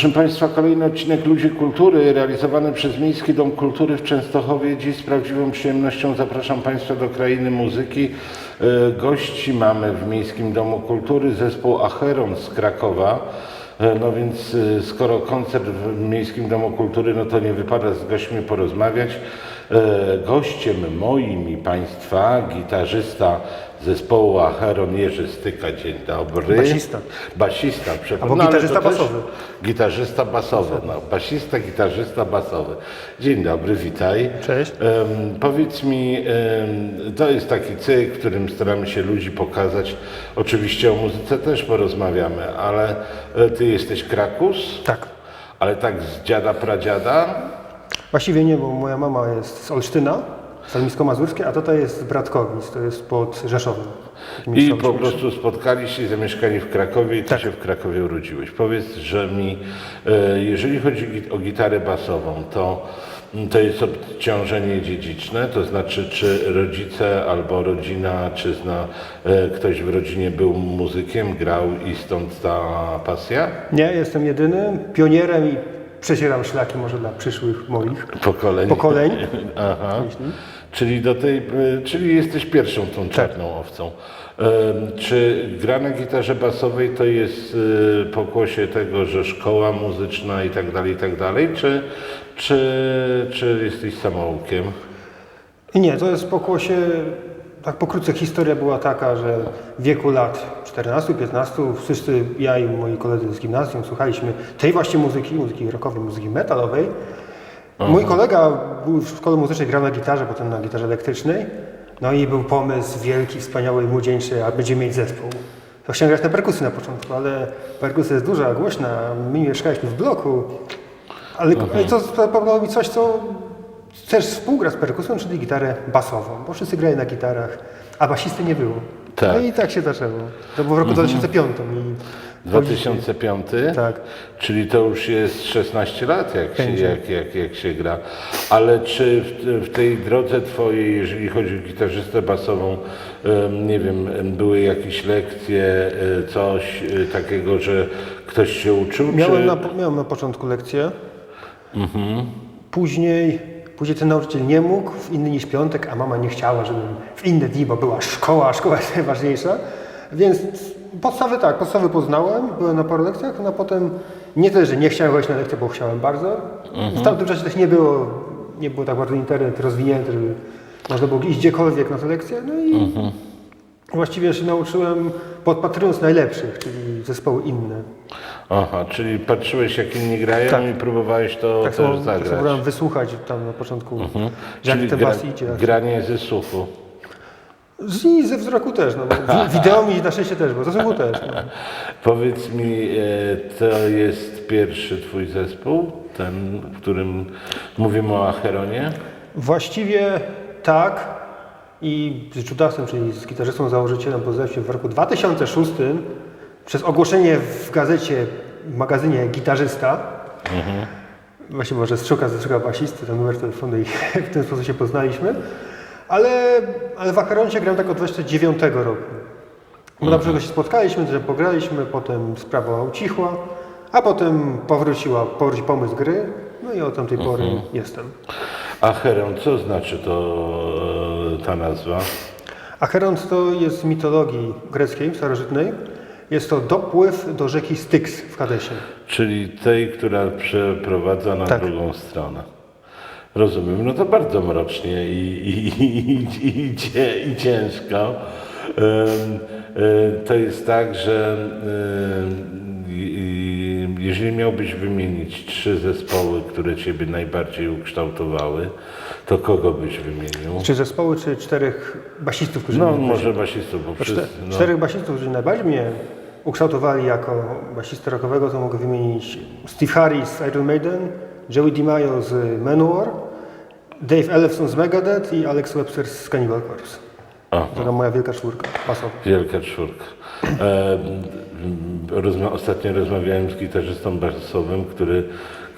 Proszę Państwa, kolejny odcinek Ludzi Kultury realizowany przez Miejski Dom Kultury w Częstochowie. Dziś z prawdziwą przyjemnością zapraszam Państwa do krainy muzyki. E, Gości mamy w Miejskim Domu Kultury zespół Acheron z Krakowa. E, No więc e, skoro koncert w Miejskim Domu Kultury, no to nie wypada z gośćmi porozmawiać. Gościem moim i Państwa gitarzysta zespołu Acheron Jerzy Styka. Dzień dobry. Basista. Basista, przepraszam. Albo ale gitarzysta też- basowy. Gitarzysta basowy, no. Basista, gitarzysta basowy. Dzień dobry, witaj. Cześć. Em, powiedz mi, em, to jest taki cykl, w którym staramy się ludzi pokazać. Oczywiście o muzyce też porozmawiamy, ale e, ty jesteś Krakus, Tak. ale tak z dziada pradziada. Właściwie nie, bo moja mama jest z Olsztyna, Salmisko-Mazurskie, a tata jest Bratkowic, to jest pod Rzeszowem. I po prostu spotkaliście, zamieszkali w Krakowie i ty Tak. się w Krakowie urodziłeś. Powiedz, że mi, e, jeżeli chodzi o gitarę basową, to mm, to jest obciążenie dziedziczne, to znaczy czy rodzice albo rodzina, czy zna, e, ktoś w rodzinie był muzykiem, grał i stąd ta pasja? Nie, jestem jedynym pionierem i przecieram szlaki może dla przyszłych moich Pokoleń. pokoleń. Aha. Czyli, do tej, y, czyli jesteś pierwszą tą czarną owcą. Ym, Czy gra na gitarze basowej to jest y, pokłosie tego, że szkoła muzyczna i tak dalej, i tak dalej, czy, czy, czy jesteś samoukiem? Nie, to jest pokłosie, tak pokrótce historia była taka, że w wieku lat 14-15 wszyscy, ja i moi koledzy z gimnazjum słuchaliśmy tej właśnie muzyki, muzyki rockowej, muzyki metalowej. Mój kolega był w szkole muzycznej, grał na gitarze, potem na gitarze elektrycznej. No i był pomysł wielki, wspaniały, młodzieńczy, a będziemy mieć zespół. To chciałem grać na perkusji na początku, ale perkusja jest duża, głośna, my mieszkaliśmy w bloku. Ale ale to zaproponowało mi coś, co też współgra z perkusją, czyli gitarę basową, bo wszyscy grają na gitarach, a basisty nie było. Tak. No i tak się zaczęło. To było w roku 2005 i 2005? Tak. Czyli to już jest 16 lat, jak się, Będzie. jak, jak, jak się gra. Ale czy w, w tej drodze twojej, jeżeli chodzi o gitarzystę basową, nie wiem, em, były jakieś lekcje, e, coś e, takiego, że ktoś się uczył? Miałem czy... na, miałem na początku lekcję. Później, później ten nauczyciel nie mógł w inny niż piątek, a mama nie chciała, żebym w inne dni, bo była szkoła, a szkoła jest najważniejsza. Więc podstawy tak, podstawy poznałem, byłem na paru lekcjach, no a potem nie tyle, że nie chciałem wejść na lekcję, bo chciałem bardzo. W tamtym czasie też nie było, nie było tak bardzo internet rozwinięty, żeby można było iść gdziekolwiek na te lekcje. No i właściwie się nauczyłem podpatrując najlepszych, czyli zespoły inne. Aha, czyli patrzyłeś jak inni grają Tak. i próbowałeś to Tak też samo, tak zagrać. samo próbowałem wysłuchać tam na początku, Czyli jak ten gra, bas idzie. granie ze słuchu. Z- I ze wzroku też, no, wideo mi na szczęście też, bo ze słuchu też. No. Powiedz mi, e, to jest pierwszy twój zespół, ten, w którym mówimy o Acheronie? Właściwie tak i z Judasem, czyli z gitarzystą założycielem poznałem się w roku 2006 przez ogłoszenie w gazecie, w magazynie Gitarzysta. Właśnie może strzuka ze strzuka basisty, ten numer telefonu i w ten sposób się poznaliśmy. Ale, ale w Akaroncie gram tak od 29 roku. Bo na przykład się spotkaliśmy, że pograliśmy, potem sprawa ucichła, a potem powróciła, powrócił pomysł gry, no i od tamtej pory jestem. Acheron, co znaczy to e, ta nazwa? Acheron to jest z mitologii greckiej, starożytnej. Jest to dopływ do rzeki Styx w Kadesie. Czyli tej, która przeprowadza na Tak. drugą stronę. Rozumiem, no to bardzo mrocznie i, i, i, i, i, cie- i ciężko. Em, e, To jest tak, że em, jeżeli miałbyś wymienić trzy zespoły, które Ciebie najbardziej ukształtowały, to kogo byś wymienił? Czy zespoły, czy czterech basistów, którzy No mnie- może basistów, bo Czte, wszyscy... No. Czterech basistów, którzy najbardziej mnie ukształtowali jako basistę rockowego, to mogę wymienić Steve Harris z Iron Maiden, Joey DiMaggio z Manowar, Dave Ellefson z Megadeth i Alex Webster z Cannibal Corpse. Aha. To moja wielka czwórka basowa. Wielka czwórka. E, rozma- ostatnio rozmawiałem z gitarzystą basowym, który,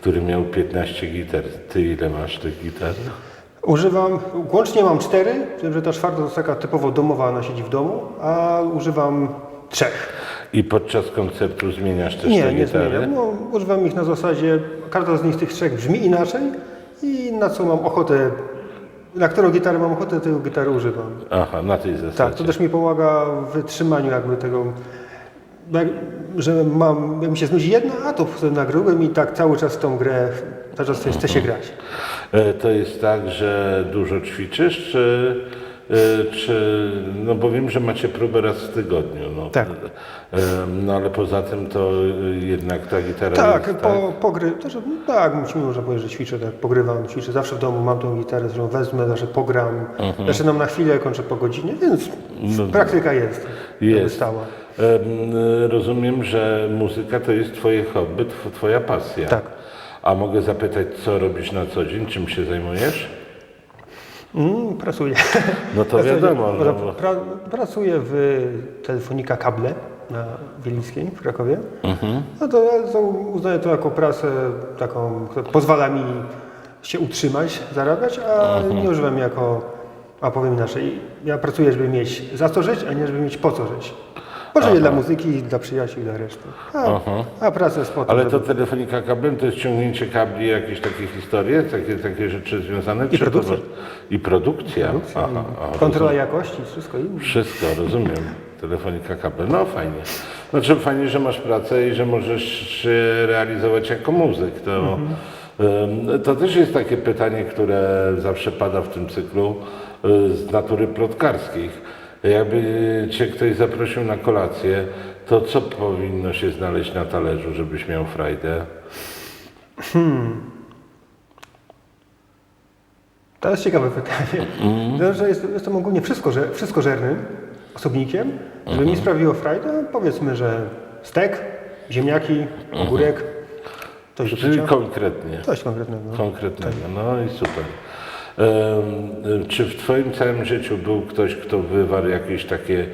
który miał 15 gitar. Ty ile masz tych gitar? Używam, łącznie mam cztery, że ta czwarta to taka typowo domowa, ona siedzi w domu, a używam trzech. I podczas koncertu zmieniasz też te Nie, nie gitary? zmieniam. No, używam ich na zasadzie, każda z nich tych trzech brzmi inaczej i na co mam ochotę, na którą gitarę mam ochotę, tego gitary używam. Aha, na tej zasadzie. Tak, to też mi pomaga w wytrzymaniu jakby tego, jak, że mam, jak mi się znudzi jedna, a to wtedy na grubym i tak cały czas tą grę, cały czas chce się grać. E, To jest tak, że dużo ćwiczysz, czy, czy no bo wiem, że macie próbę raz w tygodniu. No, Tak. E, No ale poza tym to e, jednak ta gitara Tak, jest, po, pogry, to, że, tak, musimy można powiedzieć, że ćwiczę, tak, pogrywam, ćwiczę. Zawsze w domu mam tą gitarę, którą wezmę, zawsze pogram. Zaczynam na chwilę, kończę po godzinie, więc praktyka jest. Jest. Stała. Em, Rozumiem, że muzyka to jest twoje hobby, tw- twoja pasja. Tak. A mogę zapytać, co robisz na co dzień, czym się zajmujesz? Mm, pracuję. No to Pracuję- wiadomo. No, pra, bo- pra, pracuję w Telefonika Kable na Wielickiej w Krakowie. Mhm. No to, to uznaję to jako pracę taką, która pozwala mi się utrzymać, zarabiać, a Mhm. nie używam jako, a powiem inaczej, ja pracuję, żeby mieć za co żyć, a nie żeby mieć po co żyć. Może dla muzyki, dla przyjaciół i dla reszty. A, a praca jest po to, Ale to żeby... telefonika kablem to jest ciągnięcie kabli, jakieś takie historie, takie, takie rzeczy związane? I produkcja. I produkcja. Aha, aha, Kontrola jakości, wszystko inne. Wszystko, rozumiem. Telefonika kabel. No fajnie. Znaczy fajnie, że masz pracę i że możesz się realizować jako muzyk. To, em, to też jest takie pytanie, które zawsze pada w tym cyklu y, z natury plotkarskich. Jakby cię ktoś zaprosił na kolację, to co powinno się znaleźć na talerzu, żebyś miał frajdę? To jest ciekawe pytanie. Mm. Że jest, jestem ogólnie wszystkoże, wszystkożernym osobnikiem. Żeby mi sprawiło frajdę, powiedzmy, że stek, ziemniaki, ogórek, coś Czyli konkretnie. Coś konkretnego. Konkretnego, no i super. Czy w Twoim całym życiu był ktoś, kto wywarł jakieś takie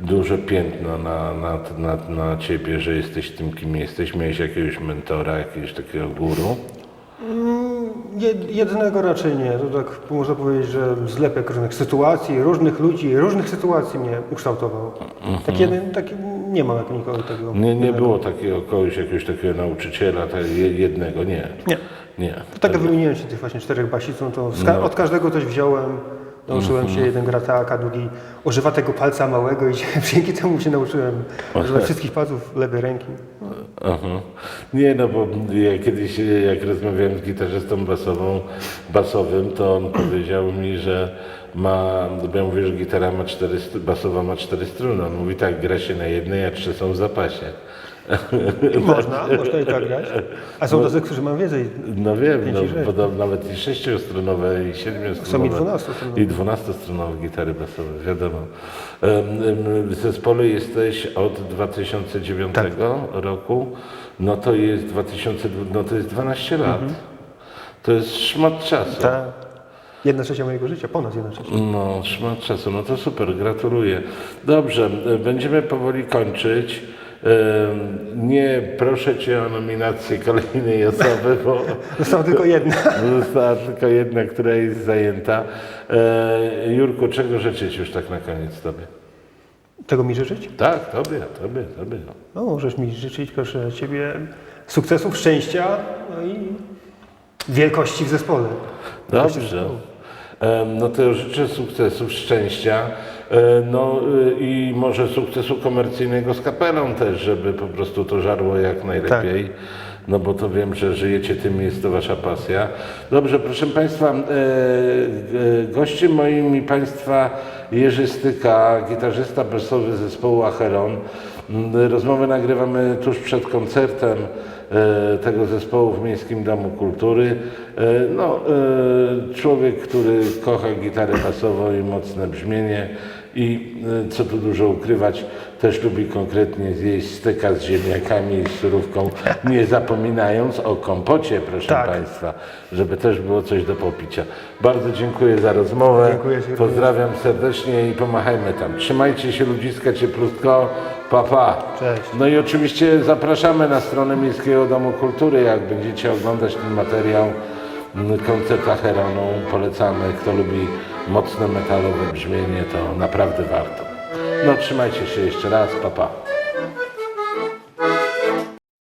duże piętno na, na, na, na Ciebie, że jesteś tym, kim jesteś? Miałeś jakiegoś mentora, jakiegoś takiego guru? Jed, jednego raczej nie. To tak można powiedzieć, że zlepek różnych sytuacji, różnych ludzi, różnych sytuacji mnie ukształtował. Tak jeden, taki, nie mam jak nikogo tego. Nie, nie było takiego kogoś, jakiegoś takiego nauczyciela, tak, je- jednego, nie. Nie. Nie. To tak jak wymieniłem się tych właśnie czterech basiców, to ka- od każdego coś wziąłem. Nauczyłem się, jeden gra tak, a drugi używa tego palca małego i dzięki temu się nauczyłem używać wszystkich palców lewej ręki. Aha. Nie, no bo ja kiedyś, jak rozmawiałem z gitarzystą basową, basowym, to on powiedział mi, że ma, bo ja mówię, że gitara ma cztery, basowa ma cztery struny. On mówi tak, gra się na jednej, a trzy są w zapasie. Można, można i tak grać. A są tacy, którzy mają więcej. No wiem, no, podobno nawet i sześciostrunowe, i siedmiostrunowe. Są i dwunastostrunowe. I dwunastostrunowe gitary basowe, wiadomo. W zespole jesteś od 2009 Tak. roku, no to jest 2000, no to jest 12 lat. Mhm. To jest szmat czasu. Ta jedna trzecia mojego życia, ponad jedna trzecia. No, szmat czasu, no to super, gratuluję. Dobrze, będziemy powoli kończyć. Nie proszę Cię o nominację kolejnej osoby, bo Została tylko jedna. Została tylko jedna, która jest zajęta. E, Jurku, czego życzyć już tak na koniec Tobie? Tego mi życzyć? Tak, Tobie, Tobie, Tobie. No, możesz mi życzyć, proszę Ciebie, sukcesów, szczęścia, no i wielkości w zespole. Dobrze. No to życzę sukcesów, szczęścia. E, No y, i może sukcesu komercyjnego z kapelą też, żeby po prostu to żarło jak najlepiej. No bo to wiem, że żyjecie tym, jest to wasza pasja. Dobrze, proszę Państwa, e, e, gościem moim i Państwa Jerzy Styka, gitarzysta basowy zespołu Acheron. Mm, Rozmowę nagrywamy tuż przed koncertem e, tego zespołu w Miejskim Domu Kultury. E, No, e, człowiek, który kocha gitarę basową i mocne brzmienie i e, co tu dużo ukrywać, też lubi konkretnie zjeść styka z ziemniakami i z surówką, nie zapominając o kompocie, proszę Tak. Państwa, żeby też było coś do popicia. Bardzo dziękuję za rozmowę. Dziękuję. Pozdrawiam serdecznie i pomachajmy tam. Trzymajcie się ludziska cieplutko. Pa, pa. Cześć. No i oczywiście zapraszamy na stronę Miejskiego Domu Kultury, jak będziecie oglądać ten materiał. m, Koncert Acheronu polecamy. Kto lubi mocne metalowe brzmienie, to naprawdę warto. No trzymajcie się jeszcze raz. Pa, pa.